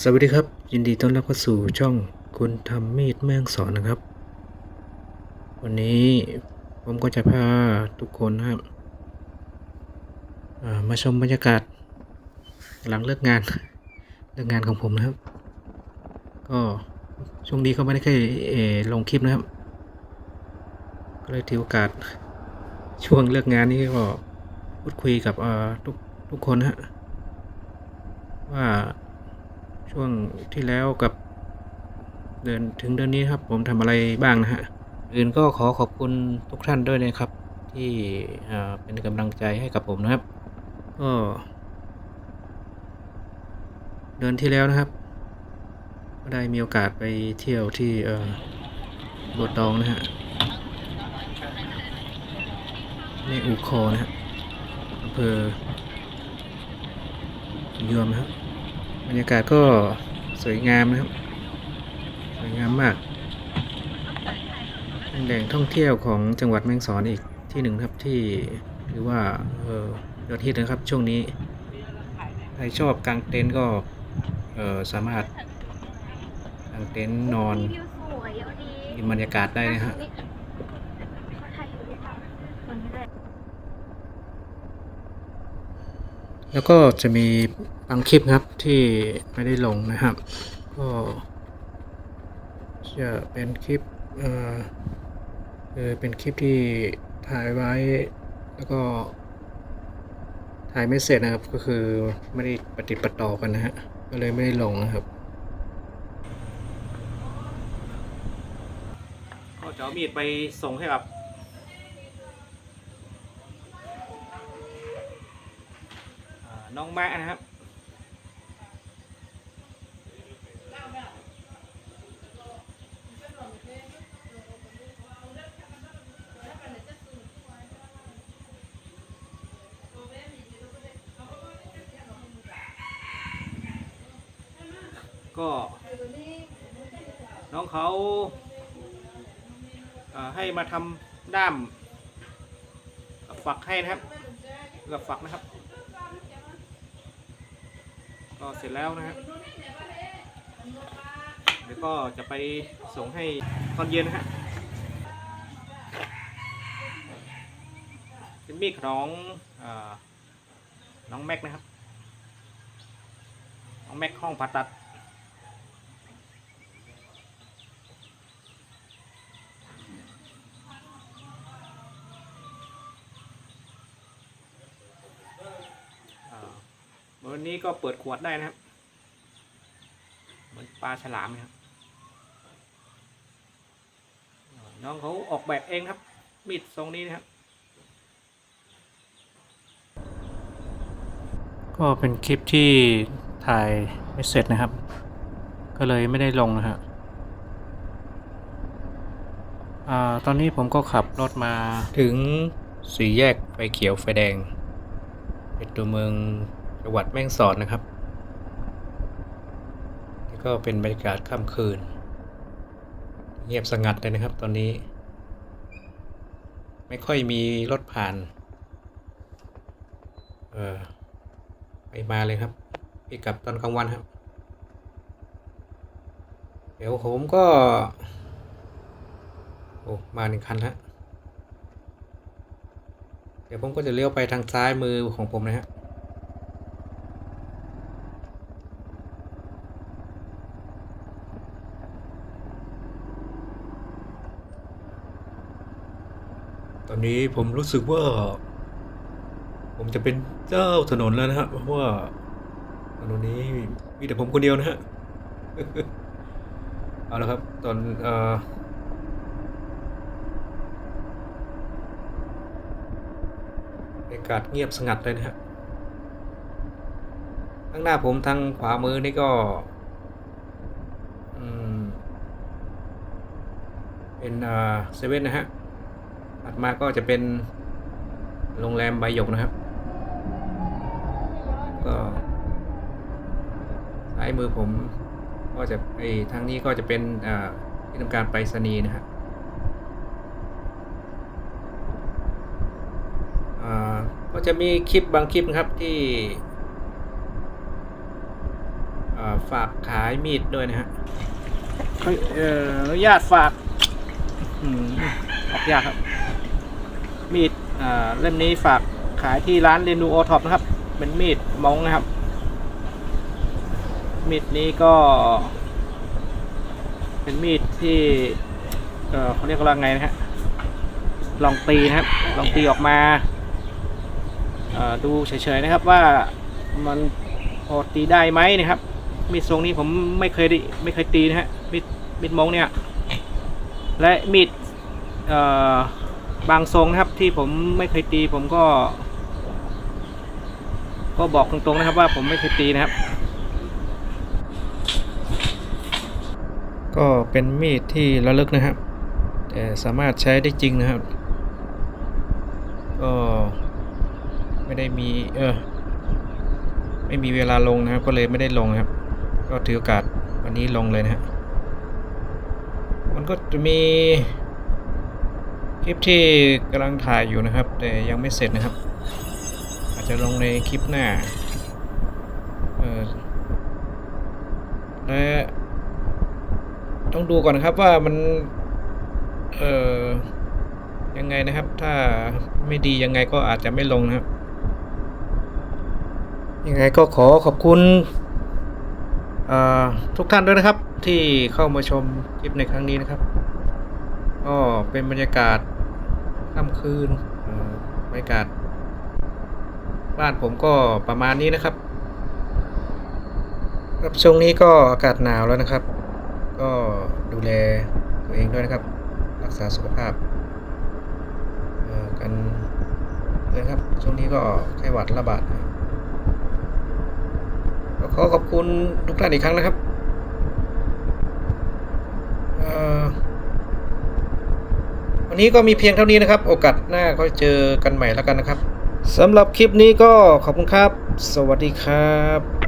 สวัสดีครับ ยินดีต้อนรับเข้าสู่ช่องคุณทำมีดแม่งสอนนะครับ วันนี้ผมก็จะพาทุกคนนะครับามาชมบรรยากาศ หลังเลิกงานเลิกงานของผมนะครับ ก็ช่วงนี้ก็ไม่ได้เคยเลงคลิปนะครับ ก็เลยถือโอกาสช่วงเลิกงานนี้ก็พูดคุยกับทุกทุกคนนะฮะว่า ช่วงที่แล้วกับเดือนถึงเดือนนี้ครับ ผมทำอะไรบ้างนะฮะอื่นก็ขอขอบคุณทุกท่านด้วยนะครับ ที่เป็นกำลังใจให้กับผมนะครับ ก็ เดือนที่แล้วนะครับ ก็ได้มีโอกาสไปเที่ยวที่เออโบวตองนะฮะในอูคอนะฮะอำเภอยวมครับ รรยากาศก็สวยงามนะครับ สวยงามมากเป็นแหล่งท่องเที่ยวของจังหวัดแม่ฮ่องสอนอีกที่หนึ่งครับที่หรือว่าเออยอดฮิตนะครับช่วงนี้ใครชอบกางเต็นท์ก็เออสามารถกางเต็นท์นอนวิวสวยเอาดีกินบรรยากาศได้นะฮะ เขาถ่ายรูปคนนี้แหละ แล้วก็จะมีบางคลิปครับที่ไม่ได้ลงนะครับ ก็จะเป็นคลิปเออเออเป็นคลิปที่ถ่ายไว้แล้วก็ถ่ายไม่เสร็จนะครับ ก็คือไม่ได้ปฏิปต่อกันนะฮะก็เลยไม่ได้ลงนะครับก็จะเอามีดไปส่งให้กับ อ่าน้องแม่นะครับ ก็น้องเขาให้มาทำด้ามฝักให้นะครับกับฝักนะครับ ก็เสร็จแล้วนะฮะเดี๋ยวก็จะไปส่งให้ตอนเย็นนะฮะเป็นมีดของอน้องแม็กนะครับ น้องแม็กห้องผ่าตัด อ่า วันนี้ก็เปิดขวดได้นะครับ เหมือนปลาฉลามนะครับ น้องเขาออกแบบเองครับ มีดทรงนี้นะครับ ก็เป็นคลิปที่ถ่ายไม่เสร็จนะครับ ก็เลยไม่ได้ลงนะฮะตอนนี้ผมก็ขับรถมาถึงสี่แยกไฟเขียวไฟแดงเป็นตัวเมือง จังหวัดแม่งสอนนะครับนี่ก็เป็นบรรยากาศค่ำคืน เงียบสงัดเลยนะครับ ตอนนี้ ไม่ค่อยมีรถผ่าน เออไปมาเลยครับพี่กลับตอนกลางวันครับ เดี๋ยวผมก็โอ้มาหนึ่งคันแล้วเดี๋ยวผมก็จะเลี้ยวไปทางซ้ายมือของผมนะฮะ อนนี้ผมรู้สึกว่า ผมจะเป็นเจ้าถนนแล้วนะฮะเพราะว่าถนนนี้มีแต่ผมคนเดียวนะฮะเอาละครับ ตอนเอ่อบรรยากาศเงียบสงัดเลยนะฮะข้างหน้าผมทางขวามือนี่ก็เป็นเซเว่นนะฮะ ถัดมาก็จะเป็นโรงแรมใบหยกนะครับ ก็ซ้ายมือผมก็จะไอทางนี้ก็จะเป็นอ่าที่ทำการไปรษณีย์นะฮะอ่าก็จะมีคลิปบางคลิปนะครับที่อ่าฝากขายมีดด้วยนะฮะเอ้ยเอออนุญาตฝากออกยากครับ มีดอ่าเล่มนี้ฝากขายที่ร้านเรนูโอท็อปนะครับ เป็นมีดมองนะครับ มีดนี้ก็ เป็นมีดที่เออเขาเรียกว่าไงนะฮะลองตีนะครับ ลองตีออกมาอ่อดูเฉยๆนะครับว่ามันพอตีได้ไหมนะครับ มีดทรงนี้ผมไม่เคยด้ไม่เคยตีนะฮะมีดมีดมงเนี่ย และมีดเอ่อ บางทรงนะครับที่ผมไม่เคยตีผมก็ ก็บอกตรงๆนะครับว่าผมไม่เคยตีนะครับ ก็เป็นมีดที่ระลึกนะครับ แต่สามารถใช้ได้จริงนะครับ ก็ไม่ได้มีเออไม่มีเวลาลงนะครับ ก็เลยไม่ได้ลงครับ ก็ถือโอกาสวันนี้ลงเลยนะฮะมันก็จะมี คลิปที่กำลังถ่ายอยู่นะครับ แต่ยังไม่เสร็จนะครับ อาจจะลงในคลิปหน้าและต้องดูก่อนนะครับว่ามันเอ่อยังไงนะครับ ถ้าไม่ดียังไงก็อาจจะไม่ลงนะครับ ยังไงก็ขอขอบคุณทุกท่านด้วยนะครับ ที่เข้ามาชมคลิปในครั้งนี้นะครับ ก็เป็นบรรยากาศ ค่ำคืนเอ่อบรรยากาศ บ้านผมก็ประมาณนี้นะครับครับช่วงนี้ก็อากาศหนาวแล้วนะครับ ก็ดูแลตัวเองด้วยนะครับ รักษาสุขภาพเอ่อกันด้วยนะครับ ช่วงนี้ก็ไข้หวัดระบาดนะครับก็ขอขอบคุณทุกท่านอีกครั้งนะครับเอ่อ วันนี้ก็มีเพียงเท่านี้นะครับ โอกาสหน้าก็เจอกันใหม่แล้วกันนะครับสำหรับคลิปนี้ก็ขอบคุณครับ สวัสดีครับ